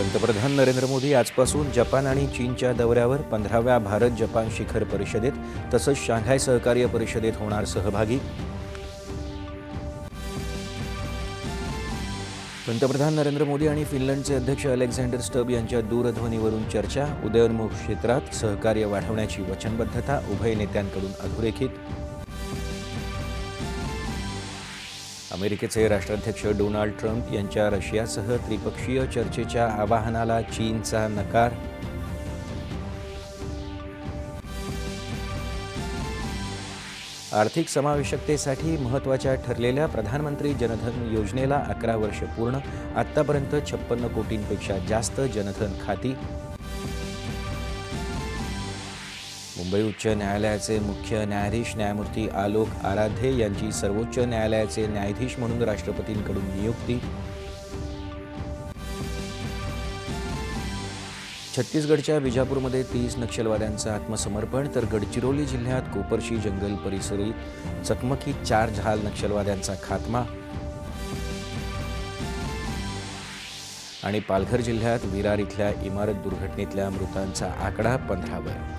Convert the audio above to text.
पंतप्रधान नरेंद्र मोदी आजपासून जपान आणि चीनच्या दौऱ्यावर पंधराव्या भारत जपान शिखर परिषदेत तसंच शांघाय सहकार्य परिषदेत होणार सहभागी. पंतप्रधान नरेंद्र मोदी आणि फिनलंडचे अध्यक्ष अलेक्झांडर स्टब यांच्या दूरध्वनीवरून चर्चा उदयोन्मुख क्षेत्रात सहकार्य वाढवण्याची वचनबद्धता उभय नेत्यांकडून अधोरेखित. अमेरिकेचे राष्ट्राध्यक्ष डोनाल्ड ट्रम्प यांच्या रशियासह त्रिपक्षीय चर्चेच्या आवाहनाला चीनचा नकार. आर्थिक समावेशकतेसाठी महत्त्वाच्या ठरलेल्या प्रधानमंत्री जनधन योजनेला अकरा वर्ष पूर्ण आत्तापर्यंत छप्पन्न कोटींपेक्षा जास्त जनधन खाती. मुंबई उच्च न्यायालयाचे मुख्य न्यायाधीश न्यायमूर्ती आलोक आराधे यांची सर्वोच्च न्यायालयाचे न्यायाधीश म्हणून राष्ट्रपतींकडून नियुक्ती. छत्तीसगडच्या विजापूरमध्ये तीस नक्षलवाद्यांचं आत्मसमर्पण तर गडचिरोली जिल्ह्यात कोपरशी जंगल परिसरी चकमकीत चार झाल नक्षलवाद्यांचा खात्मा. आणि पालघर जिल्ह्यात विरार इथल्या इमारत दुर्घटनेतल्या मृतांचा आकडा पंधरावर.